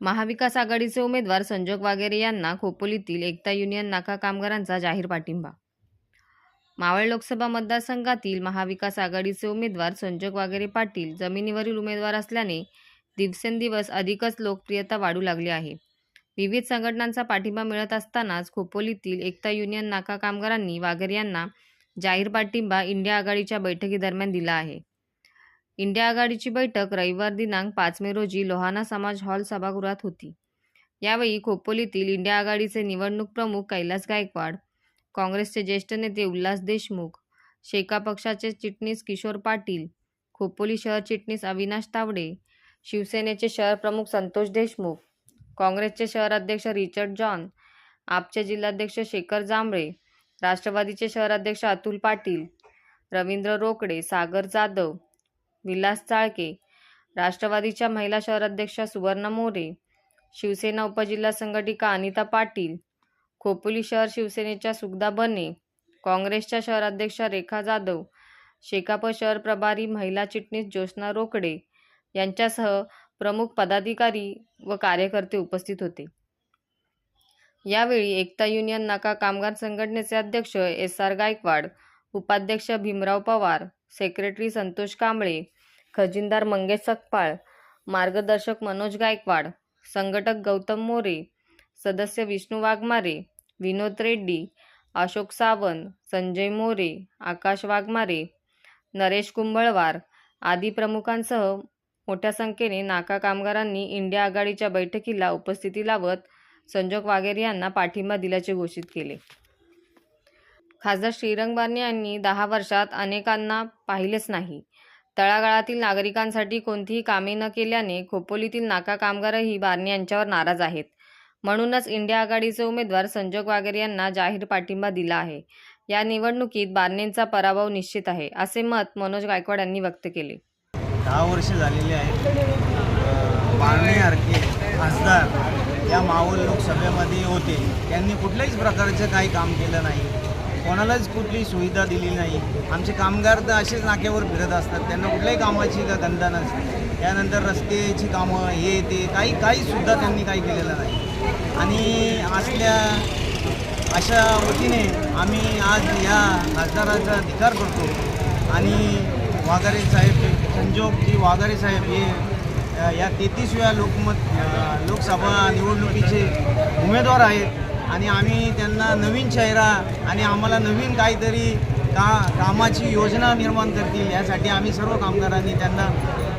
महाविकास आघाडीचे उमेदवार संजोग वागेरे यांना खोपोलीतील एकता युनियन नाका कामगारांचा जाहीर पाठिंबा. मावळ लोकसभा मतदारसंघातील महाविकास आघाडीचे उमेदवार संजोग वागेरे पाटील जमिनीवरील उमेदवार असल्याने दिवसेंदिवस अधिकच लोकप्रियता वाढू लागली आहे. विविध संघटनांचा पाठिंबा मिळत असतानाच खोपोलीतील एकता युनियन नाका कामगारांनी वागेरे यांना जाहीर पाठिंबा इंडिया आघाडीच्या बैठकीदरम्यान दिला आहे. इंडिया आघाडीची बैठक रविवार दिनांक पाच मे रोजी लोहाना समाज हॉल सभागृहात होती. यावेळी खोपोलीतील इंडिया आघाडीचे निवडणूक प्रमुख कैलास गायकवाड काँग्रेसचे ज्येष्ठ नेते उल्हास देशमुख शेका पक्षाचे चिटणीस किशोर पाटील खोपोली शहर चिटणीस अविनाश तावडे शिवसेनेचे शहर प्रमुख संतोष देशमुख काँग्रेसचे शहर अध्यक्ष रिचर्ड जॉन आपचे जिल्हाध्यक्ष शेखर जांभळे राष्ट्रवादीचे शहराध्यक्ष अतुल पाटील रवींद्र रोकडे सागर जाधव विलास चाळके राष्ट्रवादीच्या महिला शहराध्यक्षा सुवर्णा मोरे शिवसेना उपजिल्हा संघटिका अनिता पाटील खोपोली शहर शिवसेनेच्या सुगदा बने काँग्रेसच्या शहराध्यक्षा रेखा जाधव शेकाप शहर प्रभारी महिला चिटणीस ज्योत्स्ना रोकडे यांच्यासह प्रमुख पदाधिकारी व कार्यकर्ते उपस्थित होते. यावेळी एकता युनियन नाका कामगार संघटनेचे अध्यक्ष एस आर गायकवाड उपाध्यक्ष भीमराव पवार सेक्रेटरी संतोष कांबळे खजिनदार मंगेश सकपाळ मार्गदर्शक मनोज गायकवाड संघटक गौतम मोरे सदस्य विष्णू वाघमारे विनोद रेड्डी अशोक सावंत संजय मोरे आकाश वाघमारे नरेश कुंभळवार आदी प्रमुखांसह मोठ्या संख्येने नाका कामगारांनी इंडिया आघाडीच्या बैठकीला उपस्थिती लावत संजोग वागेर यांना पाठिंबा दिल्याचे घोषित केले. खासदार श्रीरंग बारणे यांनी दहा वर्षात अनेकांना पाहिलेच नाही. तळागाळातील नागरिकांसाठी कोणतीही कामे न केल्याने खोपोलीतील नाका कामगारही बारणे यांच्यावर नाराज आहेत. म्हणूनच इंडिया आघाडीचे उमेदवार संजोग वागेर यांना जाहीर पाठिंबा दिला आहे. या निवडणुकीत बारणेंचा पराभव निश्चित आहे असे मत मनोज गायकवाड यांनी व्यक्त केले. दहा वर्ष झालेली आहेत. पाळणे आरके खासदार या मावळ लोकसभेमध्ये होते. त्यांनी कुठल्याच प्रकारचं काही काम केलं नाही. कोणालाच कुठली सुविधा दिली नाही. आमचे कामगार तर असेच नाक्यावर फिरत असतात. त्यांना कुठल्याही कामाची का धंदा नसते. त्यानंतर रस्त्याची कामं हे ते काही काहीसुद्धा त्यांनी काही केलेलं नाही. आणि असल्या अशा वतीने आम्ही आज या खासदाराचा अधिकार करतो. आणि वाघारे साहेब संजोगजी वाघारे साहेब हे या तेहतीसव्या लोकमत लोकसभा निवडणुकीचे उमेदवार आहेत आणि आम्ही त्यांना नवीन चेहरा आणि आम्हाला नवीन काहीतरी का कामाची योजना निर्माण करतील यासाठी आम्ही सर्व कामगारांनी त्यांना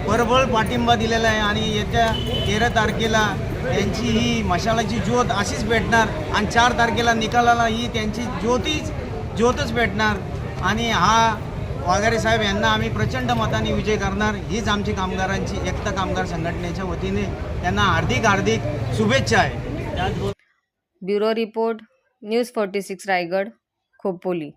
परबळ पाठिंबा दिलेला आहे आणि येत्या तेरा तारखेला त्यांची ही मशालाची ज्योत अशीच भेटणार आणि चार तारखेला निकालाला ही त्यांची ज्योतीच ज्योतच भेटणार. आणि हा वाघारे साहेब यांना आम्ही प्रचंड मताने विजय करणार. हीच आमची कामगारांची एकता कामगार संघटनेच्या वतीने त्यांना हार्दिक हार्दिक शुभेच्छा आहे. Bureau report news forty six Raigad Khopoli.